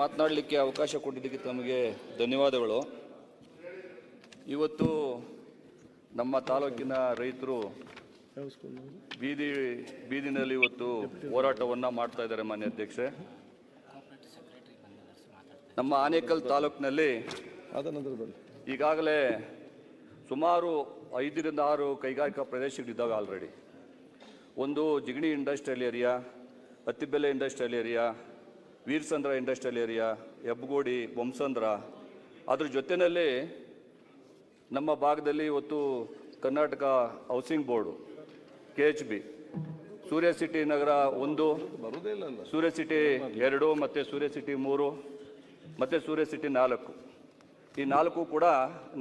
ಮಾತನಾಡಲಿಕ್ಕೆ ಅವಕಾಶ ಕೊಟ್ಟಿದ್ದಕ್ಕೆ ತಮಗೆ ಧನ್ಯವಾದಗಳು. ಇವತ್ತು ನಮ್ಮ ತಾಲೂಕಿನ ರೈತರು ಬೀದಿ, ಬೀದಿನಲ್ಲಿ ಇವತ್ತು ಹೋರಾಟವನ್ನು ಮಾಡ್ತಾ ಇದ್ದಾರೆ ಮಾನ್ಯ ಅಧ್ಯಕ್ಷೆ. ನಮ್ಮ ಆನೇಕಲ್ ತಾಲೂಕಿನಲ್ಲಿ ಈಗಾಗಲೇ ಸುಮಾರು ಐದರಿಂದ ಆರು ಕೈಗಾರಿಕಾ ಪ್ರದೇಶಗಳಿದ್ದಾವೆ ಆಲ್ರೆಡಿ ಒಂದು Jigani industrial area Hattibele industrial area Veerasandra industrial area Hebbagodi Bommasandra ಅದ್ರ ಜೊತೆಯಲ್ಲಿ ನಮ್ಮ ಭಾಗದಲ್ಲಿ ಇವತ್ತು Karnataka housing board K H B. Surya city ನಗರ ಒಂದು ಸೂರ್ಯ ಸಿಟಿ ಎರಡು ಮತ್ತು ಸೂರ್ಯ ಸಿಟಿ ಮೂರು ಮತ್ತು ಸೂರ್ಯ ಸಿಟಿ ನಾಲ್ಕು. ಈ ನಾಲ್ಕು ಕೂಡ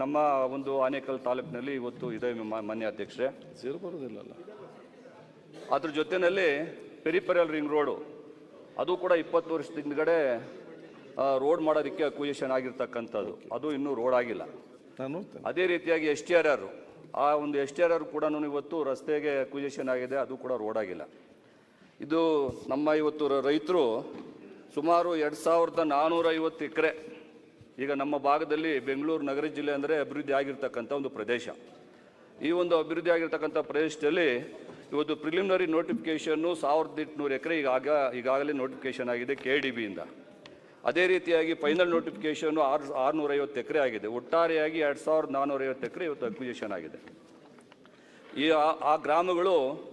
ನಮ್ಮ ಒಂದು ಆನೇಕಲ್ ತಾಲೂಕಿನಲ್ಲಿ ಇವತ್ತು ಇದೆ ಮಾನ್ಯ ಅಧ್ಯಕ್ಷರೇ. ಸೇರು ಬರುದಿಲ್ಲ ಅಲ್ಲ. ಅದ್ರ ಜೊತೆಯಲ್ಲಿ ಪೆರಿಪರಲ್ ರಿಂಗ್ ರೋಡು ಅದು ಕೂಡ ಇಪ್ಪತ್ತು ವರ್ಷದ ಹಿಂದ್ಗಡೆ ರೋಡ್ ಮಾಡೋದಕ್ಕೆ ಅಕ್ವಿಜೇಷನ್ ಆಗಿರ್ತಕ್ಕಂಥದ್ದು. ಅದು ಇನ್ನೂ ರೋಡ್ ಆಗಿಲ್ಲ. ನಾನು ಅದೇ ರೀತಿಯಾಗಿ ಎಸ್ ಟಿ ಆರ್ ಆರ್ ಆ ಒಂದು ಎಸ್ ಟಿ ಆರ್ ಆರ್ ಕೂಡ ಇವತ್ತು ರಸ್ತೆಗೆ ಅಕ್ವಿಜೇಷನ್ ಆಗಿದೆ ಅದು ಕೂಡ ರೋಡ್ ಆಗಿಲ್ಲ. ಇದು ನಮ್ಮ ಇವತ್ತು ರೈತರು ಸುಮಾರು ಎರಡು ಸಾವಿರದ ನಾನ್ನೂರ ಐವತ್ತು ಎಕರೆ ಈಗ ನಮ್ಮ ಭಾಗದಲ್ಲಿ ಬೆಂಗಳೂರು ನಗರ ಜಿಲ್ಲೆ ಅಂದರೆ ಅಭಿವೃದ್ಧಿ ಆಗಿರ್ತಕ್ಕಂಥ ಒಂದು ಪ್ರದೇಶ. ಈ ಒಂದು ಅಭಿವೃದ್ಧಿ ಆಗಿರ್ತಕ್ಕಂಥ ಪ್ರದೇಶದಲ್ಲಿ ಇವತ್ತು ಪ್ರಿಲಿಮಿನರಿ ನೋಟಿಫಿಕೇಷನ್ನು ಸಾವಿರದ ಎಂಟುನೂರು ಎಕರೆ ಈಗಾಗ ಈಗಾಗಲೇ ನೋಟಿಫಿಕೇಷನ್ ಆಗಿದೆ ಕೆ ಡಿ ಬಿಯಿಂದ ಅದೇ ರೀತಿಯಾಗಿ ಫೈನಲ್ ನೋಟಿಫಿಕೇಷನ್ನು ಆರು, ಆರುನೂರೈವತ್ತು ಎಕರೆ ಆಗಿದೆ. ಒಟ್ಟಾರೆಯಾಗಿ ಎರಡು ಸಾವಿರದ ನಾನ್ನೂರೈವತ್ತು ಎಕರೆ ಇವತ್ತು ಅಕ್ವಿಜೇಷನ್ ಆಗಿದೆ. ಈ ಆ- ಗ್ರಾಮಗಳು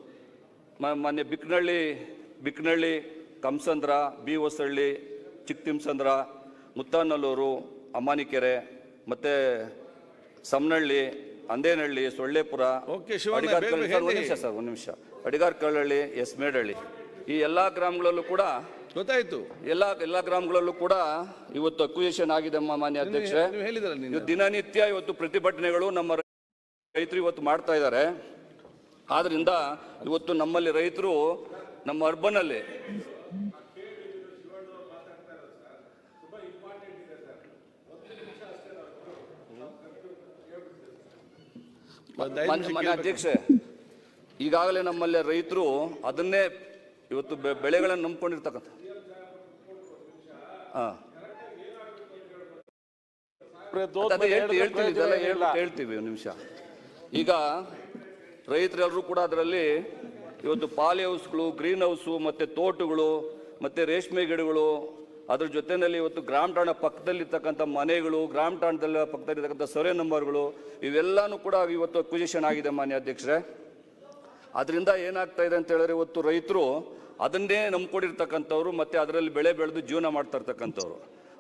ಮೊನ್ನೆ ಬಿಕ್ನಳ್ಳಿ ಬಿಕ್ನಳ್ಳಿ ಕಂಸಂದ್ರ ಬಿ ಹೊಸಳ್ಳಿ ಚಿಕ್ಕತಿಮ್ಸಂದ್ರ ಮುತ್ತಾನಲ್ಲೂರು, ಅಮ್ಮಾನಿಕೆರೆ, ಮತ್ತು ಸಮನಹಳ್ಳಿ ಅಂದೇನಹಳ್ಳಿ ಸೊಳ್ಳೆಪುರ ಓಕೆ, ಶಿವಣ್ಣ, ಅಡಿಗಾರ್ ಬೇಗ ಕಳ್ಳಿ- ಸರ್, ಒಂದು ಹೇಳಿ. ನಿಮಿಷ ಸರ್ ಒಂದು ನಿಮಿಷ. ಅಡಿಗಾರ್ ಕಳ್ಳಹಳ್ಳಿ ಎಸ್ಮೇಡಹಳ್ಳಿ ಈ ಎಲ್ಲ ಗ್ರಾಮಗಳಲ್ಲೂ ಕೂಡ ಗೊತ್ತಾಯ್ತು. ಎಲ್ಲ ಎಲ್ಲ ಗ್ರಾಮಗಳಲ್ಲೂ ಕೂಡ ಇವತ್ತು ಅಕ್ವಿಷನ್ ಆಗಿದೆ ಅಮ್ಮ ಮಾನ್ಯ ಅಧ್ಯಕ್ಷ ನೀವು ಹೇಳಿದ್ರಲ್ಲ ನೀನು ದಿನನಿತ್ಯ ಇವತ್ತು ಪ್ರತಿಭಟನೆಗಳು ನಮ್ಮ ರೈತರು ಇವತ್ತು ಮಾಡ್ತಾ ಇದ್ದಾರೆ. ಆದ್ರಿಂದ ಇವತ್ತು ನಮ್ಮಲ್ಲಿ ರೈತರು ನಮ್ಮ ಅರ್ಬನಲ್ಲಿ ಮಾನ್ಯ ಅಧ್ಯಕ್ಷೆ ಈಗಾಗಲೇ ನಮ್ಮಲ್ಲಿ ರೈತರು ಅದನ್ನೇ ಇವತ್ತು ಬೆಳೆಗಳನ್ನು ನಂಬ್ಕೊಂಡಿರ್ತಕ್ಕಂಥ. ಹೇಳ್ತೀವಿ ನಿಮಿಷ. ಈಗ ರೈತರೆಲ್ಲರೂ ಕೂಡ ಅದರಲ್ಲಿ ಇವತ್ತು ಪಾಲಿ ಹೌಸ್ಗಳು ಗ್ರೀನ್ ಹೌಸು ಮತ್ತೆ ತೋಟಗಳು ಮತ್ತೆ ರೇಷ್ಮೆ ಗಿಡಗಳು ಅದ್ರ ಜೊತೆಯಲ್ಲಿ ಇವತ್ತು ಗ್ರಾಮ ಠಾಣ ಪಕ್ಕದಲ್ಲಿರ್ತಕ್ಕಂಥ ಮನೆಗಳು, ಗ್ರಾಮ ಠಾಣದಲ್ಲಿ ಪಕ್ಕದಲ್ಲಿರ್ತಕ್ಕಂಥ ಸೊರೆ ನಂಬರ್ಗಳು, ಇವೆಲ್ಲನೂ ಕೂಡ ಇವತ್ತು ಅಕ್ವಿಜಿಷನ್ ಆಗಿದೆ ಮಾನ್ಯ ಅಧ್ಯಕ್ಷರೇ. ಅದರಿಂದ ಏನಾಗ್ತಾ ಇದೆ ಅಂತ ಹೇಳಿದ್ರೆ ಇವತ್ತು ರೈತರು ಅದನ್ನೇ ನಂಬ್ಕೊಂಡಿರ್ತಕ್ಕಂಥವ್ರು ಮತ್ತೆ ಅದರಲ್ಲಿ ಬೆಳೆ ಬೆಳೆದು ಜೀವನ ಮಾಡ್ತಾ ಇರ್ತಕ್ಕಂಥವ್ರು.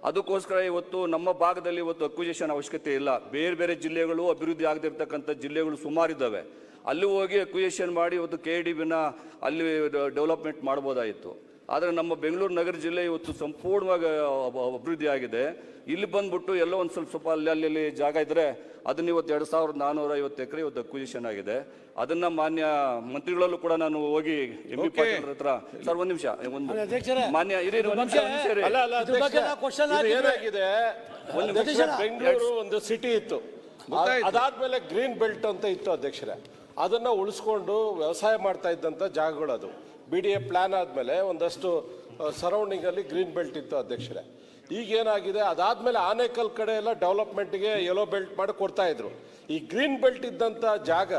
ಅದಕ್ಕೋಸ್ಕರ ಇವತ್ತು ನಮ್ಮ ಭಾಗದಲ್ಲಿ ಇವತ್ತು ಅಕ್ವಿಜೇಷನ್ ಅವಶ್ಯಕತೆ ಇಲ್ಲ. ಬೇರೆ ಬೇರೆ ಜಿಲ್ಲೆಗಳು ಅಭಿವೃದ್ಧಿ ಆಗದಿರ್ತಕ್ಕಂಥ ಜಿಲ್ಲೆಗಳು ಸುಮಾರಿದ್ದಾವೆ. ಅಲ್ಲಿ ಹೋಗಿ ಅಕ್ವಿಜೇಷನ್ ಮಾಡಿ ಇವತ್ತು ಕೆ ಡಿ ಬಿನ ಅಲ್ಲಿ ಡೆವಲಪ್ಮೆಂಟ್ ಮಾಡ್ಬೋದಾಯಿತು. ಆದರೆ ನಮ್ಮ ಬೆಂಗಳೂರು ನಗರ ಜಿಲ್ಲೆ ಇವತ್ತು ಸಂಪೂರ್ಣವಾಗಿ ಅಭಿವೃದ್ಧಿ ಆಗಿದೆ. ಇಲ್ಲಿ ಬಂದ್ಬಿಟ್ಟು ಎಲ್ಲೋ ಒಂದು ಸ್ವಲ್ಪ ಸ್ವಲ್ಪ ಅಲ್ಲಿ ಅಲ್ಲಿ ಜಾಗ ಇದ್ದರೆ ಅದನ್ನ ಇವತ್ತು ಎರಡು ಸಾವಿರದ ನಾನ್ನೂರ ಐವತ್ತು ಎಕರೆ ಇವತ್ತು ಅಕ್ವಿಜಿಷನ್ ಆಗಿದೆ. ಅದನ್ನ ಮಾನ್ಯ ಮಂತ್ರಿಗಳಲ್ಲೂ ಕೂಡ ನಾನು ಹೋಗಿ ಎಂ ಪಿ ಪಾಟೀಲ್ ಹತ್ರ ಸರ್ ಒಂದು ನಿಮಿಷ. ಒಂದು ಅಧ್ಯಕ್ಷರೇ, ಮಾನ್ಯ ಇರಿ ಒಂದ್ ನಿಮಿಷ. ಬೆಂಗಳೂರು ಒಂದು ಸಿಟಿ ಇತ್ತು. ಗೊತ್ತಾಯ್ತು. ಅದಾದ್ಮೇಲೆ ಗ್ರೀನ್ ಬೆಲ್ಟ್ ಅಂತ ಇತ್ತು ಅಧ್ಯಕ್ಷರೇ. ಅದನ್ನ ಉಳಿಸ್ಕೊಂಡು ವ್ಯವಸಾಯ ಮಾಡ್ತಾ ಇದ್ದಂತ ಜಾಗಗಳು ಅದು ಬಿ ಡಿ ಎ ಪ್ಲ್ಯಾನ್ ಆದಮೇಲೆ ಒಂದಷ್ಟು ಸರೌಂಡಿಂಗಲ್ಲಿ ಗ್ರೀನ್ ಬೆಲ್ಟ್ ಇತ್ತು ಅಧ್ಯಕ್ಷರೇ. ಈಗ ಏನಾಗಿದೆ? ಅದಾದ್ಮೇಲೆ ಆನೇಕಲ್ ಕಡೆ ಎಲ್ಲ ಡೆವಲಪ್ಮೆಂಟ್ಗೆ ಯೆಲೋ ಬೆಲ್ಟ್ ಮಾಡಿ ಕೊಡ್ತಾ ಇದ್ರು. ಈ ಗ್ರೀನ್ ಬೆಲ್ಟ್ ಇದ್ದಂಥ ಜಾಗ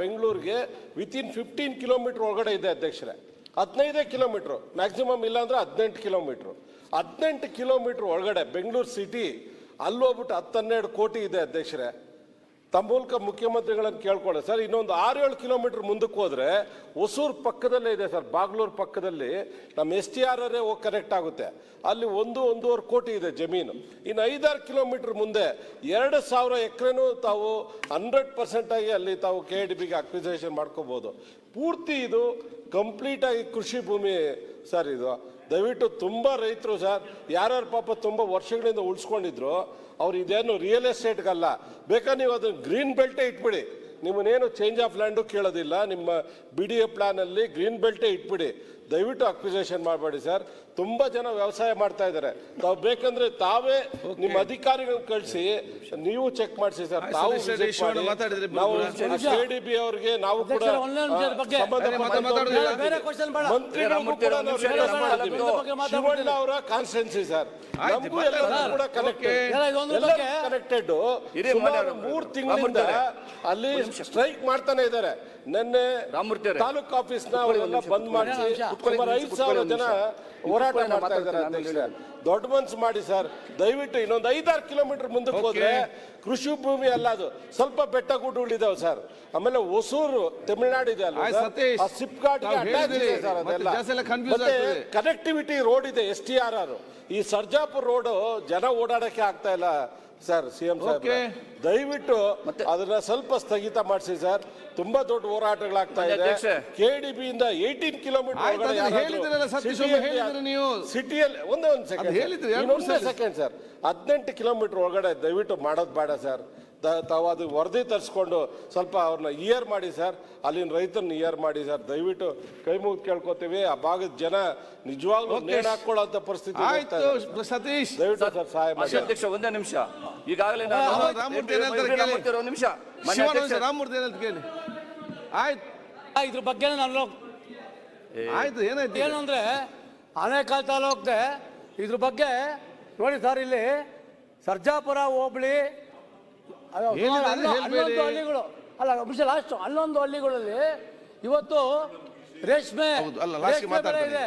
ಬೆಂಗಳೂರಿಗೆ ವಿತಿನ್ ಫಿಫ್ಟೀನ್ ಕಿಲೋಮೀಟರ್ ಒಳಗಡೆ ಇದೆ ಅಧ್ಯಕ್ಷರೇ. ಹದಿನೈದೇ ಕಿಲೋಮೀಟ್ರು ಮ್ಯಾಕ್ಸಿಮಮ್ ಇಲ್ಲಾಂದ್ರೆ ಹದಿನೆಂಟು ಕಿಲೋಮೀಟ್ರು ಹದಿನೆಂಟು ಕಿಲೋಮೀಟ್ರ್ ಒಳಗಡೆ ಬೆಂಗಳೂರು ಸಿಟಿ ಅಲ್ಲೋಗ್ಬಿಟ್ಟು ಹತ್ತು ಹನ್ನೆರಡು ಕೋಟಿ ಇದೆ ಅಧ್ಯಕ್ಷರೇ. ತಮ್ಮ ಮೂಲಕ ಮುಖ್ಯಮಂತ್ರಿಗಳನ್ನು ಕೇಳ್ಕೊಳ್ಳಿ ಸರ್, ಇನ್ನೊಂದು ಆರು ಏಳು ಕಿಲೋಮೀಟ್ರ್ ಮುಂದಕ್ಕೆ ಹೋದರೆ ಹೊಸೂರು ಪಕ್ಕದಲ್ಲೇ ಇದೆ ಸರ್, ಬಾಗ್ಲೂರು ಪಕ್ಕದಲ್ಲಿ ನಮ್ಮ ಎಸ್ ಟಿ ಆರ್ ಹೋಗಿ ಕನೆಕ್ಟ್ ಆಗುತ್ತೆ. ಅಲ್ಲಿ ಒಂದು, ಒಂದೂವರೆ ಕೋಟಿ ಇದೆ ಜಮೀನು. ಇನ್ನು ಐದಾರು ಕಿಲೋಮೀಟ್ರ್ ಮುಂದೆ ಎರಡು ಸಾವಿರ ಎಕರೆನೂ ತಾವು ಹಂಡ್ರೆಡ್ ಪರ್ಸೆಂಟಾಗಿ ಅಲ್ಲಿ ತಾವು ಕೆ ಡಿ ಬಿಗೆ ಅಕ್ವಿಸೇಷನ್ ಮಾಡ್ಕೋಬೋದು. ಪೂರ್ತಿ ಇದು ಕಂಪ್ಲೀಟಾಗಿ ಕೃಷಿ ಭೂಮಿ ಸರ್ ಇದು. ದಯವಿಟ್ಟು ತುಂಬ ರೈತರು ಸರ್, ಯಾರ್ಯಾರು ಪಾಪ ತುಂಬ ವರ್ಷಗಳಿಂದ ಉಳಿಸ್ಕೊಂಡಿದ್ರು ಅವ್ರು ಇದೇನು ರಿಯಲ್ ಎಸ್ಟೇಟ್ಗಲ್ಲ ಬೇಕಾ ನೀವು ಅದನ್ನು ಗ್ರೀನ್ ಬೆಲ್ಟೇ ಇಟ್ಬಿಡಿ. ನಿಮ್ಮನ್ನೇನು ಚೇಂಜ್ ಆಫ್ ಲ್ಯಾಂಡು ಕೇಳೋದಿಲ್ಲ. ನಿಮ್ಮ ಬಿ ಡಿ ಎ ಪ್ಲ್ಯಾನಲ್ಲಿ ಗ್ರೀನ್ ಬೆಲ್ಟೇ ಇಟ್ಬಿಡಿ. ದಯವಿಟ್ಟು ಅಕ್ವಿಸೇಷನ್ ಮಾಡಬೇಡಿ ಸರ್ ತುಂಬಾ ಜನ ವ್ಯವಸಾಯ ಮಾಡ್ತಾ ಇದ್ದಾರೆ ತಾವು ಬೇಕಂದ್ರೆ ತಾವೇ ನಿಮ್ಮ ಅಧಿಕಾರಿಗಳನ್ನ ಕಳಿಸಿ ನೀವು ಚೆಕ್ ಮಾಡಿಸಿ ಸರ್ ತಾವು ನಾವು ಬಿ ಅವ್ರಿಗೆ ನಾವು ಕೂಡ request ಅವರ ಕಾನ್ಸ್ಟೆನ್ಸಿ ಸರ್ ನಮಗೂ ಮಾತಾಡಿ. ಕೂಡ ಕನೆಕ್ಟೆಡ್ ಎಲ್ಲ ಇದೊಂದ್ರ ಬಗ್ಗೆ ಕನೆಕ್ಟೆಡ್ ಮೂರು ತಿಂಗಳಿಂದ ಅಲ್ಲಿ ಸ್ಟ್ರೈಕ್ ಮಾಡ್ತಾನೆ ಇದ್ದಾರೆ ನಿನ್ನೆ ರಾಮಮೂರ್ತಿ ಅವರೇ. ತಾಲೂಕು ಆಫೀಸ್ನ ಅವರೆಲ್ಲ ಬಂದ್ ಮಾಡಿಸಿ ಸುಮಾರು ಐದು ಸಾವಿರ ಜನ. ಹೋರಾಟ ಮಾಡ್ತಾ ಇದ್ದಾರೆ ಅಧ್ಯಕ್ಷ ದೊಡ್ಡ ಮನ್ಸು ಮಾಡಿ ಸರ್ ದಯವಿಟ್ಟು ಇನ್ನೊಂದು ಐದಾರು ಕಿಲೋಮೀಟರ್ ಮುಂದಕ್ಕೆ ಹೋದ್ರೆ ಕೃಷಿ ಭೂಮಿ ಅಲ್ಲ ಅದು. ಸ್ವಲ್ಪ ಬೆಟ್ಟ ಗುಡ್ಡಗಳಿದಾವೆ ಸರ್. ಆಮೇಲೆ ಹೊಸೂರು ತಮಿಳ್ನಾಡು ಇದೆ ಅಲ್ಲ ಮತ್ತೆ ಕನೆಕ್ಟಿವಿಟಿ ರೋಡ್ ಇದೆ ಎಸ್ ಟಿ ಆರ್ ಆರ್ ಈ ಸರ್ಜಾಪುರ್ ರೋಡ್ ಜನ ಓಡಾಡಕ್ಕೆ ಆಗ್ತಾ ಇಲ್ಲ. Sir C M. ದಯವಿಟ್ಟು ಅದನ್ನ ಸ್ವಲ್ಪ ಸ್ಥಗಿತ ಮಾಡಿಸಿ ಸರ್ ತುಂಬಾ ದೊಡ್ಡ ಹೋರಾಟಗಳಾಗ್ತಾ ಇದೆ. ಕೆ ಡಿ ಪಿ ಇಂದ ಏಯ್ಟೀನ್ ಕಿಲೋಮೀಟರ್ ನೀವು. ಸಿಟಿಯಲ್ಲಿ ಒಂದೇ ಒಂದು ಸೆಕೆಂಡ್. ಸೆಕೆಂಡ್ ಸರ್ ಹದಿನೆಂಟು ಕಿಲೋಮೀಟರ್ ಒಳಗಡೆ ದಯವಿಟ್ಟು ಮಾಡೋದು ಬೇಡ ಸರ್ ತಾವು ಅದು ವರದಿ ತರಿಸ್ಕೊಂಡು ಸ್ವಲ್ಪ ಅವ್ರನ್ನ ಇಯರ್ ಮಾಡಿ ಸರ್ ಅಲ್ಲಿನ ರೈತರನ್ನ ಇಯರ್ ಮಾಡಿ ಸರ್. ದಯವಿಟ್ಟು ಕೈ ಮುಗಿದು ಕೇಳ್ಕೊತೀವಿ. ಆ ಭಾಗದ ಜನ ನಿಜವಾಗ್ಲೂ. ನೇಣು ಹಾಕೊಳ್ಳೋ ಪರಿಸ್ಥಿತಿ. ಸತೀಶ್. ದಯವಿಟ್ಟು ಸರ್ ಸಹಾಯ ಮಾಡಿ. ಅಧ್ಯಕ್ಷ ಒಂದೇ ನಿಮಿಷ. ಈಗಾಗಲೇ. ಒಂದು ನಿಮಿಷ. ರಾಮಮೂರ್ತಿ ಏನಂತ ಕೇಳಿ. ಆಯ್ತು. ಇದ್ರ ಬಗ್ಗೆ ನಾನು ಆಯ್ತು ಏನಾಯ್ತು? ಏನು ಅಂದ್ರೆ ಆನೇಕಲ್ ತಾಲೂಕ್ಗೆ ಇದ್ರ ಬಗ್ಗೆ ನೋಡಿ ಸರ್ ಇಲ್ಲಿ ಸರ್ಜಾಪುರ ಹೋಬಳಿ ಹೇಳ್ಬೇಡಿ. ಹನ್ನೊಂದು ಹಳ್ಳಿಗಳು ಅಲ್ಲ ವಿಷ ಲಾಸ್ಟ್ ಹನ್ನೊಂದು ಹಳ್ಳಿಗಳಲ್ಲಿ ಇವತ್ತು ರೇಷ್ಮೆ ಹೌದು, ಅಲ್ಲ, ರೇಷ್ಮೆ ಬೆಳೆ ಮಾತಾಡ್ತೀನಿ. ಇದೆ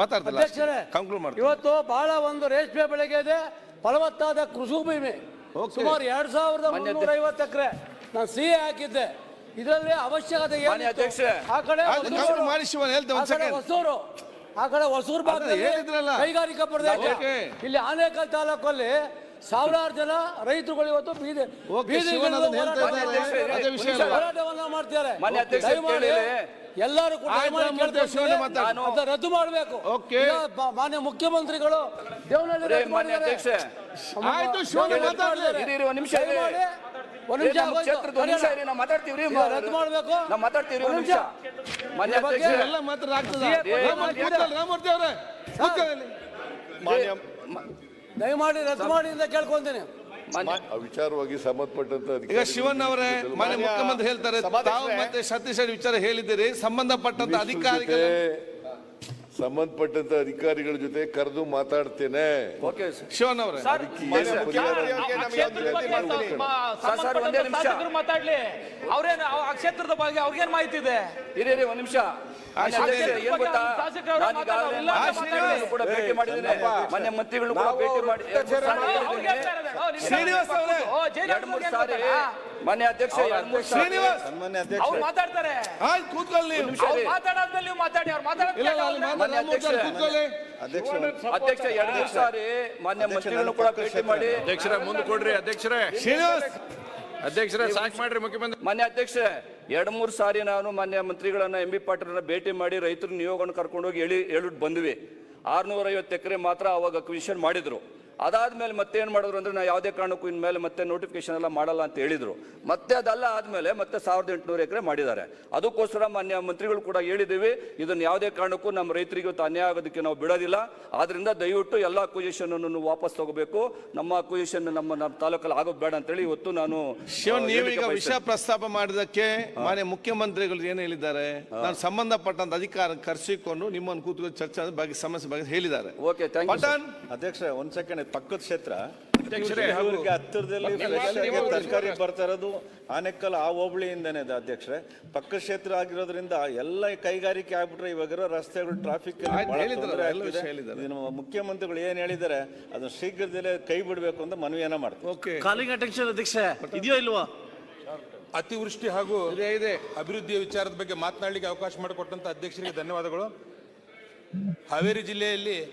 ಮಾತಾಡ್ತಾರೆ ಅಧ್ಯಕ್ಷರೇ ಕಂಕ್ಲೂಡ್ ಮಾಡ್ತೀನಿ ಇವತ್ತು ಬಹಳ ಒಂದು ರೇಷ್ಮೆ ಬೆಳೆಗೆ ಇದೆ ಫಲವತ್ತಾದ ಕೃಷಿ ಭೂಮಿ Okay. ಸುಮಾರು ಎರಡ್ ಸಾವಿರದ ಮಾನ್ಯ ಮುನ್ನೂರ ಐವತ್ತು ಎಕರೆ ನಾನು ಸಿ ಹಾಕಿದ್ದೆ ಇದರಲ್ಲಿ ಅವಶ್ಯಕತೆ ಮಾನ್ಯ ಅಧ್ಯಕ್ಷರೇ. ಆ ಕಡೆ ಹೊಸೂರು, ಮಾಡಿ ಶಿವನ್ ಆ ಕಡೆ ಹೊಸೂರು ಆ ಕಡೆ ಹೊಸೂರು ಭಾಗದಲ್ಲಿ ಹೇಳಿದ್ರಲ್ಲ. ಕೈಗಾರಿಕಾ ಪ್ರದೇಶ. ಇಲ್ಲಿ ಆನೇಕಲ್ ತಾಲೂಕಲ್ಲಿ ಸಾವಿರಾರು ಜನ ರೈತರುಗಳು ಇವತ್ತು ಬೀದಿ? ಹೋರಾಟವನ್ನ ಮಾಡ್ತಾರೆ. ಎಲ್ಲರೂ ಕೂಡ ರದ್ದು ಮಾಡಬೇಕು. ಮಾನ್ಯ ಮುಖ್ಯಮಂತ್ರಿಗಳು ದೇವನಹಳ್ಳಿ ನಿಮಿಷ ಇರಿ. ದಯಮಾಡಿ ರದ್ದು ಮಾಡಿ ಅಂತ ಕೇಳ್ಕೊಂತೀನಿ. ಆ ವಿಚಾರವಾಗಿ ಸಂಬಂಧಪಟ್ಟಂತ ಈಗ ಅಧಿಕಾರಿಗಳು ಶಿವನ್ ಅವರೇ ಮಾನ್ಯ ಮುಖ್ಯಮಂತ್ರಿ ಹೇಳ್ತಾರೆ ತಾವು ಮತ್ತೆ ಸತೀಶ್ ಅವ್ರ ವಿಚಾರ ಹೇಳಿದ್ದೀರಿ ಸಂಬಂಧಪಟ್ಟಂತ ಅಧಿಕಾರಿಗಳು ಸಂಬಂಧಪಟ್ಟಂತ ಅಧಿಕಾರಿಗಳ ಜೊತೆ ಕರೆದು ಮಾತಾಡ್ತೇನೆ. Okay sir. ಶಿವನ್ ಅವರೇ ಮಾತಾಡ್ಲಿ? ಅವ್ರೇನ್ ಆ ಕ್ಷೇತ್ರದ ಬಗ್ಗೆ ಅವ್ರಿಗೇನ್ ಮಾಹಿತಿ ಇದೆ? ಇರಿ ಇರಿ ಒಂದ್ ನಿಮಿಷ. ಭೇಟಿ ಮಾಡಿದ್ದೀನಿ. ಮನೆ ಮಂತ್ರಿಗಳು ಭೇಟಿ ಮಾಡಿ ಶ್ರೀನಿವಾಸ್ ಅವರೇ. ಎರಡು ಮೂರು ಸಾರಿ. ಮಾನ್ಯ ಅಧ್ಯಕ್ಷ ಎರಡು ಮೂರು ಸಾರಿ. ಶ್ರೀನಿವಾಸ್ ಅವ್ರು ಮಾತಾಡ್ತಾರೆ. ಆಯ್ತು ಕೂತ್ಕೊಳ್ಳಿ ನೀವು. ಅವ್ರು. ನೀವು ಮಾತಾಡಿ ಅವ್ರು ಮಾತಾಡ್ತಾರೆ ಇಲ್ಲ ಕೇಳಲ್ಲ. ಅಲ್ಲಿ ಮಾನ್ಯ ಅಧ್ಯಕ್ಷರೇ. ಕೂತ್ಕೊಳ್ಳಿ. ಅಧ್ಯಕ್ಷ. ಎರಡು ಮೂರು ಸಾರಿ ಮಾನ್ಯ ಮಂತ್ರಿಗಳನ್ನು ಕೂಡ ಭೇಟಿ ಮಾಡಿ. ಅಧ್ಯಕ್ಷರೇ ಮುಂದೆ ಕೊಡ್ರಿ ಅಧ್ಯಕ್ಷರೇ. ಶ್ರೀನಿವಾಸ್. ಅಧ್ಯಕ್ಷರೇ ಸಾಕ್ ಮಾಡ್ರಿ ಮುಖ್ಯಮಂತ್ರಿ. ಮಾನ್ಯ ಅಧ್ಯಕ್ಷ ಎರಡು ಮೂರು ಸಾರಿ ನಾನು ಮಾನ್ಯ ಮಂತ್ರಿಗಳನ್ನ ಎಂ ಬಿ ಪಾಟೀಲ್ ಭೇಟಿ ಮಾಡಿ ರೈತರ ನಿಯೋಗವನ್ನು ಕರ್ಕೊಂಡೋಗಿ ಹೇಳಿ ಹೇಳಿ ಬಂದ್ವಿ. ಆರ್ನೂರ ಐವತ್ತು ಎಕರೆ ಮಾತ್ರ ಅವಾಗ ಅಕ್ವಿಷನ್ ಮಾಡಿದ್ರು. ಅದಾದ್ಮೇಲೆ ಮತ್ತೆ ಏನು ಮಾಡಿದ್ರು ಅಂದ್ರೆ ನಾವು ಯಾವುದೇ ಕಾರಣಕ್ಕೂ ಇನ್ಮೇಲೆ ಮತ್ತೆ ನೋಟಿಫಿಕೇಶನ್ ಎಲ್ಲ ಮಾಡಲ್ಲ ಅಂತ ಹೇಳಿದರು. ಮತ್ತೆ ಅದಲ್ಲ ಆದಮೇಲೆ ಮತ್ತೆ ಸಾವಿರದ ಎಂಟುನೂರು ಎಕರೆ ಮಾಡಿದ್ದಾರೆ. ಅದಕ್ಕೋಸ್ಕರ ಮಾನ್ಯ ಮಂತ್ರಿಗಳು ಕೂಡ ಹೇಳಿದ್ದೀವಿ ಇದನ್ನು ಯಾವುದೇ ಕಾರಣಕ್ಕೂ ನಮ್ಮ ರೈತರಿಗೆ ಇವತ್ತು ಅನ್ಯಾಯ ಆಗೋದಕ್ಕೆ ನಾವು ಬಿಡೋದಿಲ್ಲ. ಆದ್ದರಿಂದ ದಯವಿಟ್ಟು ಎಲ್ಲ ಅಕ್ವಿಜೇಷನನ್ನು ಅನ್ನು ವಾಪಸ್ ತಗೋಬೇಕು. ನಮ್ಮ ಅಕ್ವಿಜೇಷನ್ ನಮ್ಮ ನಮ್ಮ ತಾಲೂಕಲ್ಲಿ ಆಗೋದು ಬೇಡ ಅಂತೇಳಿ ಇವತ್ತು ನಾನು ನೀವು ಈಗ ವಿಷಯ ಪ್ರಸ್ತಾಪ ಮಾಡಿದಕ್ಕೆ ಮಾನ್ಯ ಮುಖ್ಯಮಂತ್ರಿಗಳು ಏನು ಹೇಳಿದ್ದಾರೆ? ನಾನು ಸಂಬಂಧಪಟ್ಟಂತ ಅಧಿಕಾರ ಕರೆಸಿಕೊಂಡು ನಿಮ್ಮನ್ನು ಕೂತ್ಕೊಂಡು ಚರ್ಚೆ ಬಗ್ಗೆ ಸಮಸ್ಯೆ ಬಗ್ಗೆ ಹೇಳಿದ್ದಾರೆ. ಓಕೆ ಥ್ಯಾಂಕ್ ಯು ಅಧ್ಯಕ್ಷ ಒಂದು ಸೆಕೆಂಡ್ ಪಕ್ಕದ ಕ್ಷೇತ್ರ. ಅಧ್ಯಕ್ಷರೇ, ಹತ್ತಿರದಲ್ಲಿ ತರಕಾರಿ ಬರ್ತಾ ಇರೋದು ಆನೆಕಲ್ ಆ ಹೋಬಳಿಯಿಂದನೇ ಇದೆ ಅಧ್ಯಕ್ಷರೇ. ಪಕ್ಕ ಕ್ಷೇತ್ರ ಆಗಿರೋದ್ರಿಂದ ಎಲ್ಲ ಕೈಗಾರಿಕೆ ಆಗ್ಬಿಟ್ರೆ ಇವಾಗಿರೋ ರಸ್ತೆಗಳು ಟ್ರಾಫಿಕ್ ಮುಖ್ಯಮಂತ್ರಿಗಳು ಏನ್ ಹೇಳಿದ್ದಾರೆ ಅದನ್ನ ಶೀಘ್ರದಲ್ಲೇ ಕೈ ಬಿಡಬೇಕು ಅಂತ ಮನವಿಯನ್ನ ಮಾಡ್ತಾರೆ ಓಕೆ. ಕಾಲಿಂಗ್ ಅಟೆನ್ಷನ್ ಅಧ್ಯಕ್ಷ ಇದೆಯೋ ಇಲ್ವಾ? ಅತಿವೃಷ್ಟಿ ಹಾಗೂ ಇದೆ. ಅಭಿವೃದ್ಧಿಯ ವಿಚಾರದ ಬಗ್ಗೆ ಮಾತನಾಡಲಿಕ್ಕೆ ಅವಕಾಶ ಮಾಡಿಕೊಟ್ಟಂತ ಅಧ್ಯಕ್ಷರಿಗೆ ಧನ್ಯವಾದಗಳು. ಹಾವೇರಿ ಜಿಲ್ಲೆಯಲ್ಲಿ